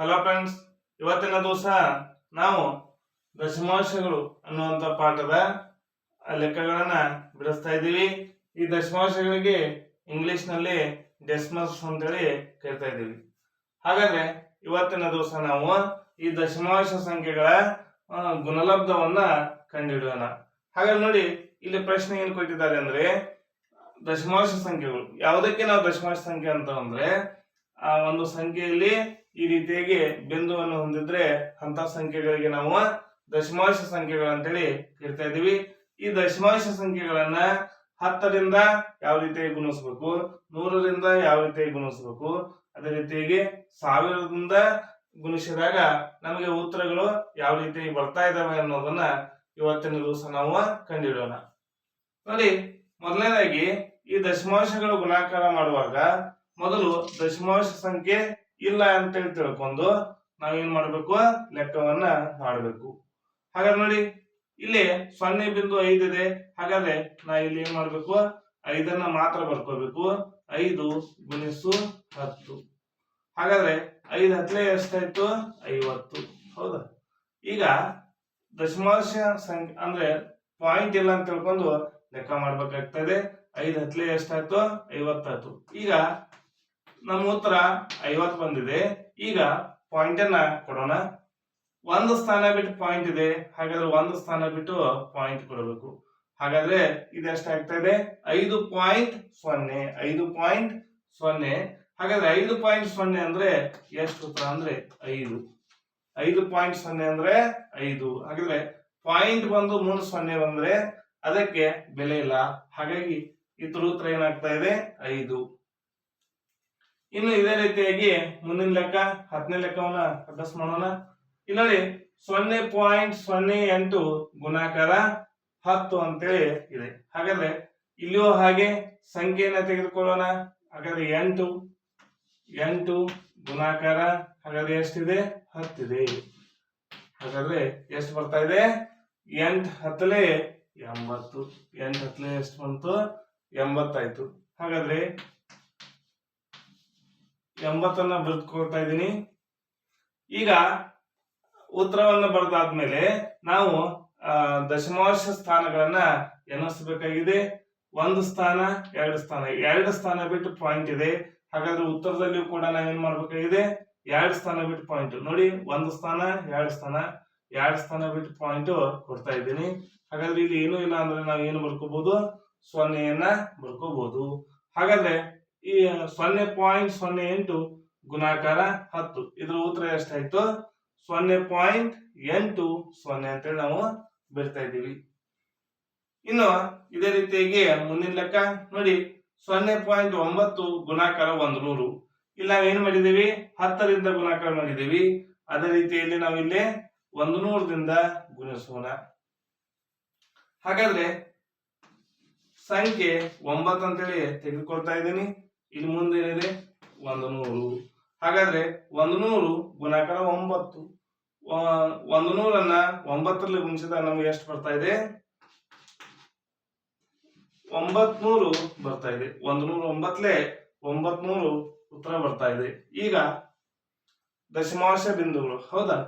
Hello friends ಇವತ್ತಿನ ದಿವಸ ನಾವು ದಶಮಾಂಶಗಳು ಅನ್ನುವಂಥ ಪಾಠದ ಲೆಕ್ಕಗಳನ್ನ ಬಿಡಿಸ್ತಾ ಇದ್ದೀವಿ. ಈ ದಶಮಾಂಶಗಳಿಗೆ ಇಂಗ್ಲಿಷ್ನಲ್ಲಿ ಡೆಸ್ಮಸ್ ಅಂತೇಳಿ ಕರಿತಾ ಇದ್ದೀವಿ. ಹಾಗಾದ್ರೆ ಇವತ್ತಿನ ದಿವಸ ನಾವು ಈ ದಶಮಾಂಶ ಸಂಖ್ಯೆಗಳ ಗುಣಲಬ್ಧವನ್ನ ಕಂಡುಹಿಡಿಯೋಣ. ಹಾಗಾದ್ರೆ ನೋಡಿ, ಇಲ್ಲಿ ಪ್ರಶ್ನೆ ಏನು ಕೊಟ್ಟಿದ್ದಾರೆ ಅಂದ್ರೆ, ದಶಮಾಂಶ ಸಂಖ್ಯೆಗಳು. ಯಾವುದಕ್ಕೆ ನಾವು ದಶಮಾಂಶ ಸಂಖ್ಯೆ ಅಂತ ಅಂದ್ರೆ ಆ ಒಂದು ಸಂಖ್ಯೆಯಲ್ಲಿ ಈ ರೀತಿಯಾಗಿ ಬಿಂದುವನ್ನು ಹೊಂದಿದ್ರೆ ಅಂತ ಸಂಖ್ಯೆಗಳಿಗೆ ನಾವು ದಶಮಾಂಶ ಸಂಖ್ಯೆಗಳು ಅಂತೇಳಿ ಕರಿತಾ ಇದೀವಿ ಈ ದಶಮಾಂಶ ಸಂಖ್ಯೆಗಳನ್ನ ಹತ್ತರಿಂದ ಯಾವ ರೀತಿಯಾಗಿ ಗುಣಿಸ್ಬೇಕು? ನೂರರಿಂದ ಯಾವ ರೀತಿಯಾಗಿ ಗುಣಿಸ್ಬೇಕು? ಅದೇ ರೀತಿಯಾಗಿ ಸಾವಿರದಿಂದ ಗುಣಿಸಿದಾಗ ನಮಗೆ ಉತ್ತರಗಳು ಯಾವ ರೀತಿಯಾಗಿ ಬರ್ತಾ ಇದಾವೆ ಅನ್ನೋದನ್ನ ಇವತ್ತಿನ ದಿವಸ ನಾವು ಕಂಡಿಡೋಣ ನೋಡಿ, ಮೊದಲನೇದಾಗಿ ಈ ದಶಮಾಂಶಗಳು ಗುಣಾಕಾರ ಮಾಡುವಾಗ ಮೊದಲು ದಶಮಾಂಶ ಸಂಖ್ಯೆ ಇಲ್ಲ ಅಂತೇಳಿ ತಿಳ್ಕೊಂಡು ನಾವೇನ್ ಮಾಡ್ಬೇಕು? ಲೆಕ್ಕವನ್ನ ಮಾಡಬೇಕು. ಹಾಗಾದ್ರೆ ನೋಡಿ, ಇಲ್ಲಿ ಸೊನ್ನೆ ಬಿಂದು ಐದು ಇದೆ. ಹಾಗಾದ್ರೆ ನಾ ಇಲ್ಲಿ ಏನ್ ಮಾಡ್ಬೇಕು? ಐದನ್ನ ಮಾತ್ರ ಬರ್ಕೋಬೇಕು. ಐದು ಗುಣಿಸು ಹತ್ತು. ಹಾಗಾದ್ರೆ ಐದು ಹತ್ತಲೇ ಎಷ್ಟಾಯ್ತು? ಐವತ್ತು. ಹೌದಾ? ಈಗ ದಶಮಾಂಶ ಸಂಖ್ಯೆ ಅಂದ್ರೆ ಪಾಯಿಂಟ್ ಇಲ್ಲ ಅಂತ ತಿಳ್ಕೊಂಡು ಲೆಕ್ಕ ಮಾಡ್ಬೇಕಾಗ್ತದೆ. ಐದು ಹತ್ತಲೇ ಎಷ್ಟಾಯ್ತು? ಐವತ್ತಾಯ್ತು. ಈಗ ನಮ್ಮ ಉತ್ತರ ಐವತ್ತು ಬಂದಿದೆ. ಈಗ ಪಾಯಿಂಟ್ ಅನ್ನ ಕೊಡೋಣ. ಒಂದು ಸ್ಥಾನ ಬಿಟ್ಟು ಪಾಯಿಂಟ್ ಇದೆ. ಹಾಗಾದ್ರೆ ಒಂದು ಸ್ಥಾನ ಬಿಟ್ಟು ಪಾಯಿಂಟ್ ಕೊಡಬೇಕು. ಹಾಗಾದ್ರೆ ಇದೆಷ್ಟಾಗ್ತಾ ಇದೆ? ಐದು ಪಾಯಿಂಟ್ ಸೊನ್ನೆ. ಐದು ಪಾಯಿಂಟ್ ಸೊನ್ನೆ. ಹಾಗಾದ್ರೆ ಐದು ಪಾಯಿಂಟ್ ಸೊನ್ನೆ ಅಂದ್ರೆ ಎಷ್ಟು ಉತ್ತರ ಅಂದ್ರೆ ಐದು. ಐದು ಪಾಯಿಂಟ್ ಸೊನ್ನೆ ಅಂದ್ರೆ ಐದು. ಹಾಗಾದ್ರೆ ಪಾಯಿಂಟ್ ಬಂದು ಮೂರು ಸೊನ್ನೆ ಬಂದ್ರೆ ಅದಕ್ಕೆ ಬೆಲೆ ಇಲ್ಲ. ಹಾಗಾಗಿ ಇದ್ರ ಉತ್ತರ ಏನಾಗ್ತಾ ಇದೆ? ಐದು. ಇನ್ನು ಇದೇ ರೀತಿಯಾಗಿ ಮುಂದಿನ ಲೆಕ್ಕ, ಹತ್ತನೇ ಲೆಕ್ಕವನ್ನ ಅಭ್ಯಾಸ ಮಾಡೋಣ. ಇಲ್ಲಿ ಸೊನ್ನೆ ಪಾಯಿಂಟ್ ಸೊನ್ನೆ ಎಂಟು ಗುಣಾಕಾರ ಹತ್ತು ಅಂತೇಳಿ ಇದೆ. ಹಾಗಾದ್ರೆ ಇಲ್ಲಿಯೂ ಹಾಗೆ ಸಂಖ್ಯೆಯನ್ನ ತೆಗೆದುಕೊಳ್ಳೋಣ. ಹಾಗಾದ್ರೆ ಎಂಟು ಎಂಟು ಗುಣಾಕಾರ, ಹಾಗಾದ್ರೆ ಎಷ್ಟಿದೆ? ಹತ್ತಿದೆ. ಹಾಗಾದ್ರೆ ಎಷ್ಟು ಬರ್ತಾ ಇದೆ? ಎಂಟು ಹತ್ತಲೇ ಎಂಬತ್ತು. ಎಂಟು ಹತ್ತಲೇ ಎಷ್ಟು ಬಂತು? ಎಂಬತ್ತಾಯ್ತು. ಹಾಗಾದ್ರೆ ಎಂಬತ್ತನ್ನ ಬರೆದುಕೊಳ್ತಾ ಇದ್ದೀನಿ. ಈಗ ಉತ್ತರವನ್ನ ಬರೆದಾದ್ಮೇಲೆ ನಾವು ದಶಮಾಂಶ ಸ್ಥಾನಗಳನ್ನ ಎಣಿಸಬೇಕಾಗಿದೆ. ಒಂದು ಸ್ಥಾನ, ಎರಡು ಸ್ಥಾನ. ಎರಡು ಸ್ಥಾನ ಬಿಟ್ಟು ಪಾಯಿಂಟ್ ಇದೆ. ಹಾಗಾದ್ರೆ ಉತ್ತರದಲ್ಲಿಯೂ ಕೂಡ ನಾವು ಏನ್ ಮಾಡ್ಬೇಕಾಗಿದೆ? ಎರಡು ಸ್ಥಾನ ಬಿಟ್ಟು ಪಾಯಿಂಟ್ ನೋಡಿ, ಒಂದು ಸ್ಥಾನ, ಎರಡು ಸ್ಥಾನ. ಎರಡು ಸ್ಥಾನ ಬಿಟ್ಟು ಪಾಯಿಂಟ್ ಕೊಡ್ತಾ ಇದ್ದೀನಿ. ಹಾಗಾದ್ರೆ ಇಲ್ಲಿ ಏನೂ ಇಲ್ಲ ಅಂದ್ರೆ ನಾವು ಏನು ಬರ್ಕೋಬಹುದು ಸೊನ್ನೆಯನ್ನ ಬರ್ಕೋಬಹುದು ಹಾಗಾದ್ರೆ ಈ ಸೊನ್ನೆ ಪಾಯಿಂಟ್ ಸೊನ್ನೆ ಎಂಟು ಗುಣಾಕಾರ ಹತ್ತು. ಇದ್ರ ಉತ್ತರ ಎಷ್ಟಾಯ್ತು? ಸೊನ್ನೆ ಪಾಯಿಂಟ್ ಎಂಟು ಸೊನ್ನೆ ಅಂತೇಳಿ ನಾವು ಬಿಡ್ತಾ ಇದ್ದೀವಿ. ಇನ್ನು ಇದೇ ರೀತಿಯಾಗಿ ಮುಂದಿನ ಲೆಕ್ಕ ನೋಡಿ, ಸೊನ್ನೆ ಪಾಯಿಂಟ್ ಒಂಬತ್ತು ಗುಣಾಕಾರ ಒಂದು ನೂರು. ಇಲ್ಲಿ ನಾವು ಏನ್ ಮಾಡಿದೀವಿ ಹತ್ತರಿಂದ ಗುಣಾಕಾರ ಮಾಡಿದೀವಿ ಅದೇ ರೀತಿಯಲ್ಲಿ ನಾವು ಇಲ್ಲಿ ಒಂದು ನೂರದಿಂದ ಗುಣಿಸೋಣ. ಹಾಗಾದ್ರೆ ಸಂಖ್ಯೆ ಒಂಬತ್ತು ಅಂತೇಳಿ ತೆಗೆದುಕೊಳ್ತಾ ಇದ್ದೀನಿ. ಇಲ್ಲಿ ಮುಂದೆ ಏನಿದೆ? ಒಂದು ನೂರು. ಹಾಗಾದ್ರೆ ಒಂದು ನೂರು ಗುಣಾಕಾರ ಒಂಬತ್ತು. ಒಂದು ನೂರನ್ನ ಒಂಬತ್ತರಲ್ಲಿ ಗುಣಿಸಿದಾಗ ನಮ್ಗೆ ಎಷ್ಟು ಬರ್ತಾ ಇದೆ? ಒಂಬತ್ ನೂರು ಬರ್ತಾ ಇದೆ. ಒಂದು ನೂರ ಒಂಬತ್ಲೆ ಒಂಬತ್ ನೂರು ಉತ್ತರ ಬರ್ತಾ ಇದೆ. ಈಗ ದಶಮಾಂಶ ಬಿಂದುಗಳು. ಹೌದಾ?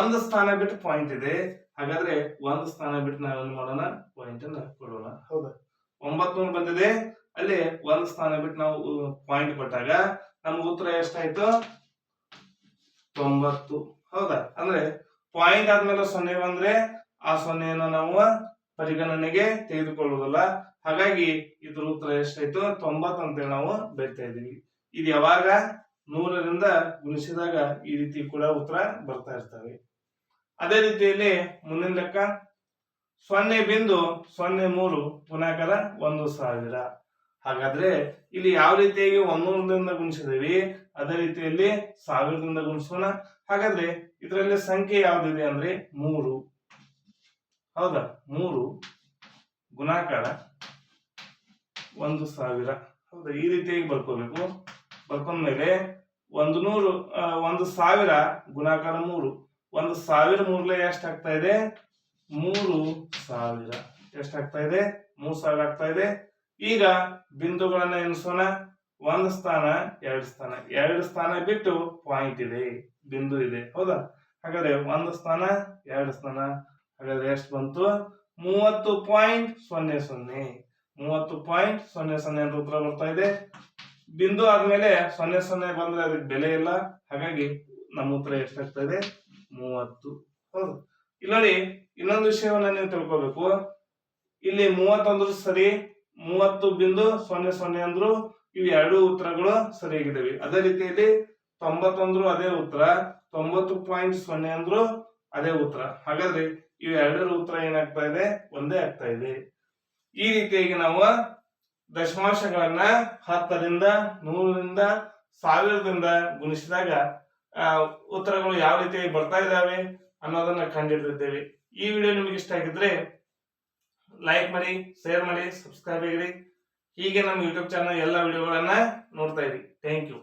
ಒಂದು ಸ್ಥಾನ ಬಿಟ್ಟು ಪಾಯಿಂಟ್ ಇದೆ. ಹಾಗಾದ್ರೆ ಒಂದು ಸ್ಥಾನ ಬಿಟ್ಟು ನಾವೇನು ಮಾಡೋಣ? ಪಾಯಿಂಟ್ ಅನ್ನ ಕೊಡೋಣ. ಹೌದಾ? ಒಂಬತ್ ನೂರು ಬಂದಿದೆ. ಅಲ್ಲಿ ಒಂದು ಸ್ಥಾನ ಬಿಟ್ಟು ನಾವು ಪಾಯಿಂಟ್ ಕೊಟ್ಟಾಗ ನಮ್ಗೆ ಉತ್ತರ ಎಷ್ಟಾಯ್ತು? ತೊಂಬತ್ತು. ಹೌದಾ? ಅಂದ್ರೆ ಪಾಯಿಂಟ್ ಆದ್ಮೇಲೆ ಸೊನ್ನೆ ಬಂದ್ರೆ ಆ ಸೊನ್ನೆಯನ್ನು ನಾವು ಪರಿಗಣನೆಗೆ ತೆಗೆದುಕೊಳ್ಳುವುದಿಲ್ಲ. ಹಾಗಾಗಿ ಇದ್ರ ಉತ್ತರ ಎಷ್ಟಾಯ್ತು? ತೊಂಬತ್ತು ಅಂತೇಳಿ ನಾವು ಬರಿತಾ ಇದೀವಿ ಇದು ಯಾವಾಗ? ನೂರರಿಂದ ಗುಣಿಸಿದಾಗ ಈ ರೀತಿ ಕೂಡ ಉತ್ತರ ಬರ್ತಾ ಇರ್ತವೆ. ಅದೇ ರೀತಿಯಲ್ಲಿ ಮುಂದಿನ ಲೆಕ್ಕ. ಸೊನ್ನೆ ಬಿಂದು ಸೊನ್ನೆ ಮೂರು ಗುಣಾಕಾರ ಒಂದು ಸಾವಿರ. ಹಾಗಾದ್ರೆ ಇಲ್ಲಿ ಯಾವ ರೀತಿಯಾಗಿ ಒಂದೂರದಿಂದ ಗುಣಿಸಿದೀವಿ ಅದೇ ರೀತಿಯಲ್ಲಿ ಸಾವಿರದಿಂದ ಗುಣಿಸೋಣ. ಹಾಗಾದ್ರೆ ಇದರಲ್ಲಿ ಸಂಖ್ಯೆ ಯಾವ್ದಿದೆ ಅಂದ್ರೆ ಮೂರು. ಹೌದಾ? ಮೂರು ಗುಣಾಕಾರ ಒಂದು ಸಾವಿರ. ಹೌದಾ? ಈ ರೀತಿಯಾಗಿ ಬರ್ಕೋಬೇಕು. ಬರ್ಕೊಂಡ್ಮೇಲೆ ಒಂದು ನೂರು ಒಂದು ಸಾವಿರ ಗುಣಾಕಾರ ಮೂರು. ಒಂದು ಸಾವಿರ ಮೂರ್ಲೆ ಎಷ್ಟಾಗ್ತಾ ಇದೆ? ಮೂರು ಸಾವಿರ. ಎಷ್ಟಾಗ್ತಾ ಇದೆ? ಮೂರು ಸಾವಿರ ಆಗ್ತಾ ಇದೆ. ಈಗ ಬಿಂದುಗಳನ್ನ ಎಣಿಸೋಣ. ಒಂದು ಸ್ಥಾನ, ಎರಡು ಸ್ಥಾನ. ಎರಡು ಸ್ಥಾನ ಬಿಟ್ಟು ಪಾಯಿಂಟ್ ಇದೆ, ಬಿಂದು ಇದೆ. ಹೌದಾ? ಹಾಗಾದ್ರೆ ಒಂದು ಸ್ಥಾನ, ಎರಡು ಸ್ಥಾನ. ಹಾಗಾದ್ರೆ ಎಷ್ಟು ಬಂತು? ಮೂವತ್ತು ಪಾಯಿಂಟ್ ಸೊನ್ನೆ ಸೊನ್ನೆ. ಮೂವತ್ತು ಪಾಯಿಂಟ್ ಸೊನ್ನೆ ಸೊನ್ನೆ ಅಂತ ಉತ್ತರ ಬರ್ತಾ ಇದೆ. ಬಿಂದು ಆದ್ಮೇಲೆ ಸೊನ್ನೆ ಸೊನ್ನೆ ಬಂದ್ರೆ ಅದಕ್ಕೆ ಬೆಲೆ ಇಲ್ಲ. ಹಾಗಾಗಿ ನಮ್ಮ ಉತ್ತರ ಎಷ್ಟಾಗ್ತಾ ಇದೆ? ಮೂವತ್ತು. ಹೌದು. ಇಲ್ಲಿ ನೋಡಿ ಇನ್ನೊಂದು ವಿಷಯವನ್ನ ನೀವು ತಿಳ್ಕೊಬೇಕು. ಇಲ್ಲಿ ಮೂವತ್ತೊಂದ್ರು ಸರಿ ಮೂವತ್ತು ಬಿಂದು ಸೊನ್ನೆ ಸೊನ್ನೆ ಅಂದ್ರು ಇವು ಎರಡು ಉತ್ತರಗಳು ಸರಿಯಾಗಿದ್ದಾವೆ ಅದೇ ರೀತಿಯಲ್ಲಿ ತೊಂಬತ್ತೊಂದ್ರು ಅದೇ ಉತ್ತರ, ತೊಂಬತ್ತು ಪಾಯಿಂಟ್ ಸೊನ್ನೆ ಅಂದ್ರು ಅದೇ ಉತ್ತರ. ಹಾಗಾದ್ರೆ ಇವು ಎರಡರ ಉತ್ತರ ಏನಾಗ್ತಾ ಇದೆ? ಒಂದೇ ಆಗ್ತಾ ಇದೆ. ಈ ರೀತಿಯಾಗಿ ನಾವು ದಶಮಾಂಶಗಳನ್ನ ಹತ್ತರಿಂದ ನೂರರಿಂದ ಸಾವಿರದಿಂದ ಗುಣಿಸಿದಾಗ ಉತ್ತರಗಳು ಯಾವ ರೀತಿಯಾಗಿ ಬರ್ತಾ ಇದ್ದಾವೆ ಅನ್ನೋದನ್ನ ಕಂಡಿಡಿದಿದ್ದೇವೆ. ಈ ವಿಡಿಯೋ ನಿಮಗೆ ಇಷ್ಟ ಆಗಿದ್ರೆ ಲೈಕ್ ಮಾಡಿ ಶೇರ್ ಮಾಡಿ ಸಬ್ಸ್ಕ್ರೈಬ್ ಆಗಿರಿ ಹೀಗೆ ನಮ್ಮ ಯೂಟ್ಯೂಬ್ ಚಾನಲ್ ಎಲ್ಲ ವಿಡಿಯೋಗಳನ್ನ ನೋಡ್ತಾ ಇರಿ. Thank you